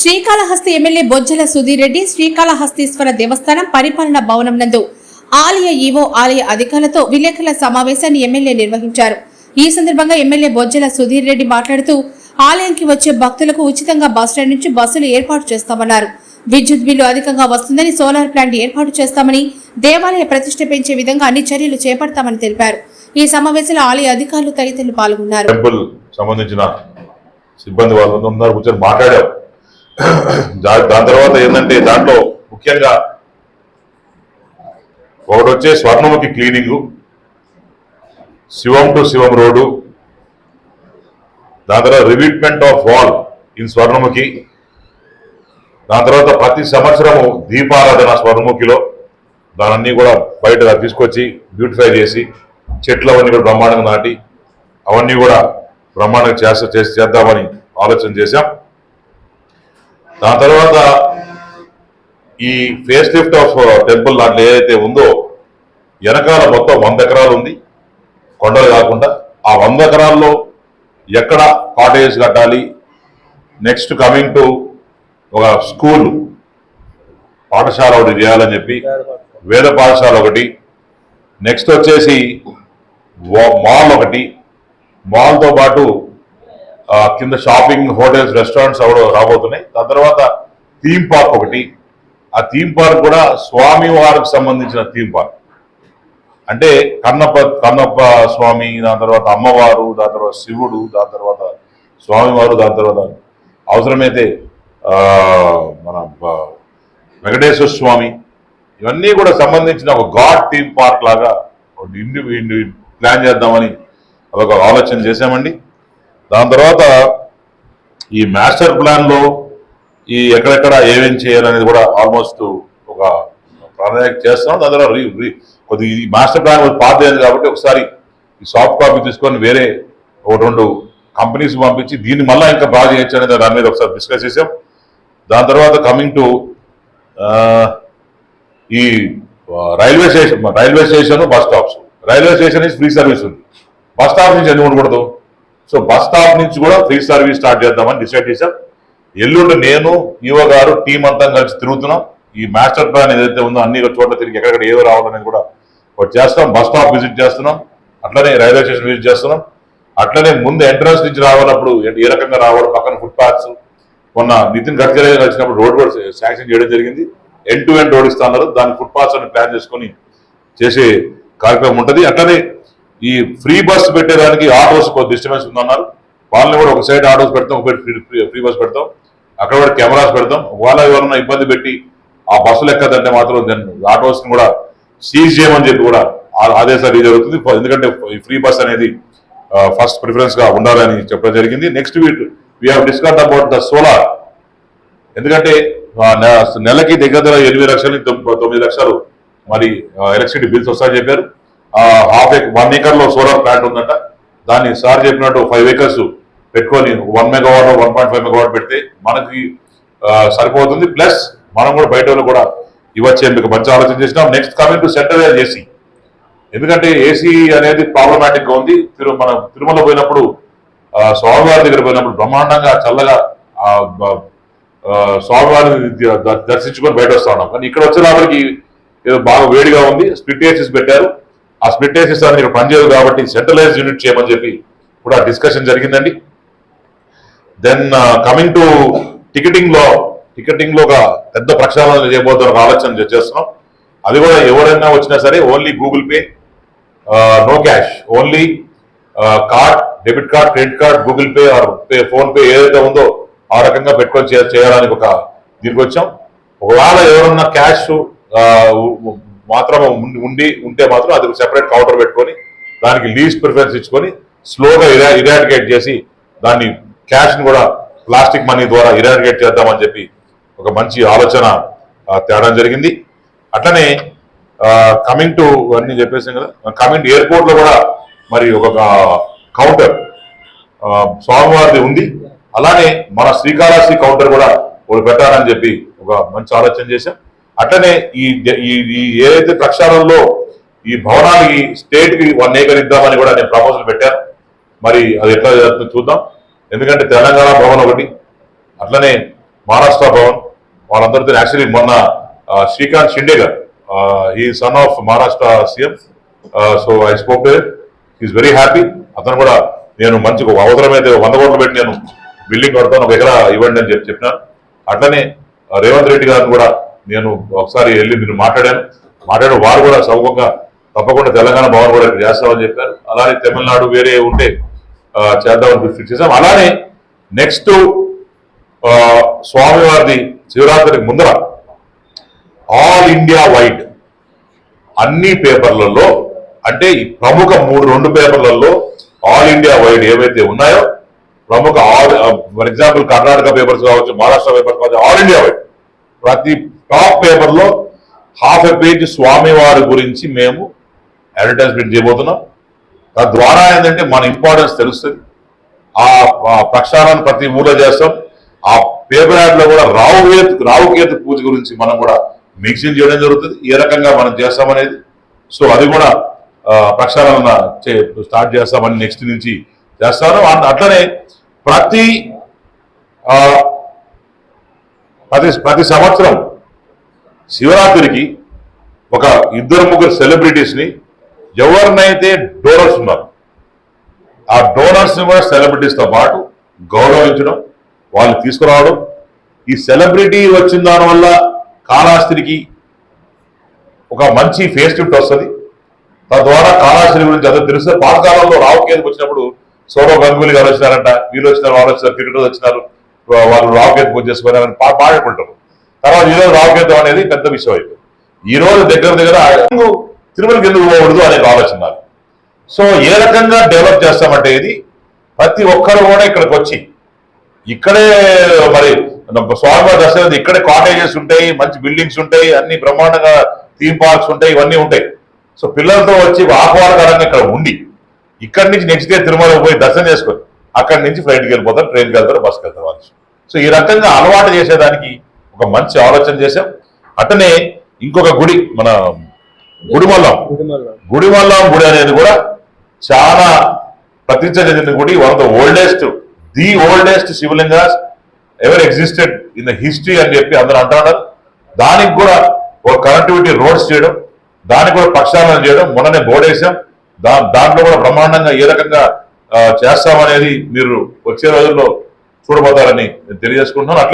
Srikalahasti MLA Bojjala Sudheer Reddy Srikalahasteeswara దేవస్థానం పరిపాలన భవనం నందు ఆలయ ఈవో ఆలయ అధికారులతో విలేకరుల సమావేశాన్ని ఎమ్మెల్యే నిర్వహించారు. ఈ సందర్భంగా ఎమ్మెల్యే బొజ్జల సుధీర్ రెడ్డి మాట్లాడుతూ ఆలయంకి వచ్చే భక్తులకు ఉచితంగా బస్టాండ్ నుంచి బస్సులు ఏర్పాటు చేస్తామన్నారు. విద్యుత్ బిల్లు అధికంగా వస్తుందని సోలార్ ప్లాంట్ ఏర్పాటు చేస్తామని దేవాలయ ప్రతిష్ట పెంచే విధంగా అన్ని చర్యలు చేపడతామని తెలిపారు. ఈ సమావేశంలో ఆలయ అధికారులు తదితరులు పాల్గొన్నారు. సంబంధించిన సిబ్బంది వాళ్ళు ఉన్నారు కూర్చొని మాట్లాడారు. దాని తర్వాత ఏంటంటే దాంట్లో ముఖ్యంగా ఒకటి వచ్చే Swarnamukhi cleaning Shivam to Shivam road దాని తర్వాత revetment of wall in Swarnamukhi దాని తర్వాత ప్రతి సంవత్సరము దీపారాధన స్వర్ణముఖిలో దానన్నీ కూడా బయట తీసుకొచ్చి బ్యూటిఫై చేసి చెట్లు అవన్నీ కూడా బ్రహ్మాండంగా నాటి అవన్నీ కూడా బ్రహ్మాండంగా చేస్తా చేసి చేద్దామని ఆలోచన చేశాం. దాని తర్వాత ఈ ఫేస్ లిఫ్ట్ ఆఫ్ టెంపుల్ దాంట్లో ఏదైతే ఉందో వెనకాల మొత్తం వంద ఎకరాలు ఉంది. కొండలు కాకుండా ఆ వంద ఎకరాల్లో ఎక్కడ కాటేజ్ కట్టాలి? నెక్స్ట్ కమింగ్ టు ఒక స్కూల్. పాఠశాల ఒకటి చేయాలని చెప్పి వేద పాఠశాల ఒకటి. నెక్స్ట్ వచ్చేసి మాల్ ఒకటి. మాల్తో పాటు కింద షాపింగ్ హోటల్స్ రెస్టారెంట్స్ అవడం రాబోతున్నాయి. దాని తర్వాత థీమ్ పార్క్ ఒకటి. ఆ థీమ్ పార్క్ కూడా స్వామి వారికి సంబంధించిన థీమ్ పార్క్. అంటే కన్నప్ప కన్నప్ప స్వామి దాని తర్వాత అమ్మవారు దాని తర్వాత శివుడు దాని తర్వాత స్వామివారు దాని తర్వాత అవసరమైతే మన వెంకటేశ్వర స్వామి. ఇవన్నీ కూడా సంబంధించిన ఒక గాడ్ థీమ్ పార్క్ లాగా ఇండి ప్లాన్ చేద్దామని అదొక ఆలోచన చేశామండి. దాని తర్వాత ఈ మాస్టర్ ప్లాన్లో ఈ ఎక్కడెక్కడ ఏమేం చేయాలనేది కూడా ఆల్మోస్ట్ ఒక ప్రణాళిక చేస్తాం. దాని తర్వాత రీ- రీ- కొద్ది ఈ మాస్టర్ ప్లాన్ కొద్ది పాత అయింది కాబట్టి ఒకసారి ఈ సాఫ్ట్ కాపీ తీసుకొని వేరే ఒక రెండు కంపెనీస్ పంపించి దీన్ని మళ్ళీ ఇంకా బాగా చేయొచ్చు అనేది దాని మీద ఒకసారి డిస్కస్ చేసాం. దాని తర్వాత కమింగ్ టు ఈ railway station railway station bus stops railway station నుంచి ఫ్రీ సర్వీస్ ఉంది. బస్ స్టాప్ నుంచి ఎందుకు ఉండకూడదు? సో బస్ స్టాప్ నుంచి కూడా ఫ్రీ సర్వీస్ స్టార్ట్ చేద్దామని డిసైడ్ చేశాం. ఎల్లుండి నేను ఈవో గారు టీం అంతా కలిసి తిరుగుతున్నాం. ఈ మాస్టర్ ప్లాన్ ఏదైతే ఉందో అన్ని చోట్ల తిరిగి ఎక్కడెక్కడ ఏదో రావాలనేది కూడా ఒకటి చేస్తాం బస్ స్టాప్ విజిట్ చేస్తున్నాం. అట్లనే రైల్వే స్టేషన్ విజిట్ చేస్తున్నాం. అట్లనే ముందు ఎంట్రన్స్ నుంచి రావాలప్పుడు ఏ- రకంగా రావాలి పక్కన ఫుట్ పాత్స్ మొన్న నితిన్ గడ్కరీ వచ్చినప్పుడు రోడ్ కూడా శాంక్షన్ చేయడం జరిగింది. ఎండ్ టు ఎండ్ రోడ్ ఇస్తున్నారు దాని ఫుట్ పాత్స్ అని ప్లాన్ చేసుకొని చేసే కార్యక్రమం ఉంటుంది. అట్లనే ఈ ఫ్రీ బస్ పెట్టేదానికి ఆటోస్ కొద్ది డిస్టర్బెన్స్ ఉందన్నారు. వాళ్ళని కూడా ఒక సైడ్ ఆటోస్ పెడతాం ఒక ఫ్రీ ఫ్రీ బస్ పెడతాం. అక్కడ కూడా కెమెరాస్ పెడతాం. వాళ్ళ ఎవరైనా ఇబ్బంది పెట్టి ఆ బస్సులు ఎక్కదంటే మాత్రం దాన్ని ఆటోస్ కూడా సీజ్ చేయమని చెప్పి కూడా ఆదేశాలు ఇది జరుగుతుంది. ఎందుకంటే ఈ ఫ్రీ బస్ అనేది ఫస్ట్ ప్రిఫరెన్స్గా ఉండాలని చెప్పడం జరిగింది. Next week we have discuss about the solar ఎందుకంటే నె- నెలకి దగ్గర దగ్గర ఎనిమిది లక్షలు తొమ్మిది లక్షలు మరి ఎలక్ట్రిసిటీ బిల్స్ వస్తాయని చెప్పారు. హాఫ్ వన్ ఏకర్లో సోలార్ ప్లాంట్ ఉందంట. దాన్ని సార్ చెప్పినట్టు ఫైవ్ ఏకర్స్ పెట్టుకొని one megawatt one point five megawatt పెడితే మనకి సరిపోతుంది. ప్లస్ మనం కూడా బయట వాళ్ళు కూడా ఇవ్వచ్చే మీకు మంచి ఆలోచన చేసినాం. Next coming to central AC ఎందుకంటే ఏసీ అనేది ప్రాబ్లమాటిక్గా ఉంది. తిరు మనం తిరుమల పోయినప్పుడు స్వామివారి దగ్గర పోయినప్పుడు బ్రహ్మాండంగా చల్లగా స్వామివారిని ద- దర్శించుకొని బయట వస్తా ఉన్నాం. కానీ ఇక్కడ వచ్చే లోపలికి ఏదో బాగా వేడిగా ఉంది. స్ప్లిట్ ఏసీస్ పెట్టారు. ఆ స్ప్లిట్ ఏసీస్ అనేది పనిచేయదు కాబట్టి సెంట్రలైజ్ యూనిట్ చేయమని చెప్పి కూడా డిస్కషన్ జరిగిందండి. దెన్ కమింగ్ టు టికెటింగ్లో టికెటింగ్లో ఒక పెద్ద ప్రక్షాళన చేయబోతున్న ఒక ఆలోచన చేస్తున్నాం. అది కూడా ఎవరైనా వచ్చినా సరే only Google Pay no cash only card debit card credit card Google Pay or pay PhonePe ఏదైతే ఉందో ఆ రకంగా పెట్టుకొని చేయాలని చేయడానికి ఒక దీనికి వచ్చాం ఒకవేళ ఎవరన్నా క్యాష్ మాత్రం ఉండి- ఉంటే మాత్రం అది సెపరేట్ కౌంటర్ పెట్టుకొని దానికి లీజ్ ప్రిఫరెన్స్ ఇచ్చుకొని స్లోగా ఇరా ఇరాడికేట్ చేసి దాన్ని క్యాష్ని కూడా ప్లాస్టిక్ మనీ ద్వారా ఇరాడికేట్ చేద్దామని చెప్పి ఒక మంచి ఆలోచన తేవడం జరిగింది. అట్లనే కమింగ్ టు అన్ని చెప్పేసాం కదా కమింగ్ ఎయిర్పోర్ట్లో కూడా మరి ఒక కౌంటర్ స్వామివారిది ఉంది. అలానే మన శ్రీకాళహస్తి కౌంటర్ కూడా వాళ్ళు పెట్టాలని చెప్పి ఒక మంచి ఆలోచన చేశాం. అట్లనే ఈ ఈ- ఏదైతే ప్రక్షాళనలో ఈ భవనానికి స్టేట్కి వన్ ఏకర్ ఇద్దామని కూడా నేను ప్రపోజల్ పెట్టాను మరి అది ఎట్లా జరుగుతుందో చూద్దాం. ఎందుకంటే తెలంగాణ భవన్ ఒకటి అట్లనే మహారాష్ట్ర భవన్ వాళ్ళందరితో యాక్చువల్లీ మొన్న శ్రీకాంత్ షిండే గారు ఈ son of Maharashtra CM. So I spoke is very happy అతను కూడా నేను మంచి అవసరమైతే వంద కోట్లు పెట్టి నేను బిల్డింగ్ కడతాను ఒక ఎకరా ఇవ్వండి అని చెప్పి చెప్పినాను అట్లనే రేవంత్ రెడ్డి గారిని కూడా నేను ఒకసారి వెళ్ళి నేను మాట్లాడాను. మాట్లాడే వారు కూడా సౌకంగా తప్పకుండా తెలంగాణ భవన్ కూడా చేస్తామని చెప్పారు. అలానే తమిళనాడు వేరే ఉంటే చేద్దామని దృష్టి చేసాం అలానే నెక్స్ట్ స్వామివారిది శివరాత్రికి ముందర ఆల్ ఇండియా వైడ్ అన్ని పేపర్లలో అంటే ఈ ప్రముఖ మూడు రెండు పేపర్లలో ఆల్ ఇండియా వైడ్ ఏవైతే ఉన్నాయో ప్రముఖ all for example Karnataka papers కావచ్చు మహారాష్ట్ర పేపర్స్ కావచ్చు ఆల్ ఇండియా వైడ్ ప్రతి టాప్ పేపర్లో హాఫ్ ఎ పేజ్ స్వామివారి గురించి మేము అడ్వర్టైజ్మెంట్ చేయబోతున్నాం. తద్వారా ఏంటంటే మన ఇంపార్టెన్స్ తెలుస్తుంది. ఆ ఆ ప్రక్షాళన ప్రతి ఊళ్ళో చేస్తాం. ఆ పేపర్ యాడ్లో కూడా రావు కేతు రావు కేతు పూజ గురించి మనం కూడా మిక్సింగ్ చేయడం జరుగుతుంది. ఏ రకంగా మనం చేస్తామనేది. సో అది కూడా ప్రక్షాళన చే- స్టార్ట్ చేస్తామని నెక్స్ట్ నుంచి చేస్తాను. అట్లనే ప్రతి ప్రతి ప్రతి సంవత్సరం శివరాత్రికి ఒక ఇద్దరు ముగ్గురు సెలబ్రిటీస్ని ఎవరినైతే డోనర్స్ ఉన్నారు ఆ డోనర్స్ని కూడా సెలబ్రిటీస్తో పాటు గౌరవించడం వాళ్ళు తీసుకురావడం ఈ సెలబ్రిటీ వచ్చిన దానివల్ల కాళాస్త్రికి ఒక మంచి ఫేస్ షిఫ్ట్ వస్తుంది. తద్వారా కాళాస్త్రి గురించి అదే తెలిస్తే పాతకాలంలో రావు కేంద్రం వచ్చినప్పుడు సౌరవ్ గంగూలీ గారు వచ్చినారంట వీళ్ళు వచ్చినారు వాళ్ళు వచ్చినారు క్రికెటర్లు వచ్చినారు వాళ్ళు రావు కేంద్రం పూజ చేసుకున్నారని పాడుకుంటారు. తర్వాత ఈ రోజు అనేది పెద్ద విషయం అయిపోయింది ఈ రోజు దగ్గర దగ్గర తిరుమలకి ఎందుకు పోకూడదు అనే ఆలోచన సో ఏ రకంగా డెవలప్ చేస్తామంటే ఇది ప్రతి ఒక్కరు కూడా ఇక్కడికి వచ్చి ఇక్కడే మరి స్వామివారి దర్శనం ఇక్కడే కాటేజెస్ ఉంటాయి మంచి బిల్డింగ్స్ ఉంటాయి అన్ని బ్రహ్మాండంగా థీమ్ పార్క్స్ ఉంటాయి ఇవన్నీ ఉంటాయి. సో పిల్లలతో వచ్చి ఆహ్వానకరంగా ఇక్కడ ఉండి ఇక్కడి నుంచి నెక్స్ట్ డే తిరుమల పోయి దర్శనం చేసుకొని అక్కడి నుంచి ఫ్లైట్కి వెళ్ళిపోతారు ట్రైన్కి వెళ్తారు బస్కి వెళ్తారు వాళ్ళు. సో ఈ రకంగా అలవాటు చేసేదానికి ఒక మంచి ఆలోచన చేశాం. అట్టనే ఇంకొక గుడి మన గుడిమల్లం. గుడిమల్లం. గుడి అనేది కూడా చాలా ప్రతిష్ట చెందిన గుడి one of the oldest the oldest Shivalingas ever existed in the history అని చెప్పి అందరూ అంటున్నారు దానికి కూడా ఒక కనెక్టివిటీ రోడ్స్ చేయడం దానికి కూడా ప్రక్షాళన చేయడం మొన్ననే బోర్డు వేసాం దా దాంట్లో కూడా బ్రహ్మాండంగా ఏ రకంగా చేస్తామనేది మీరు వచ్చే రోజుల్లో చూడబోతారని నేను తెలియజేసుకుంటున్నాను.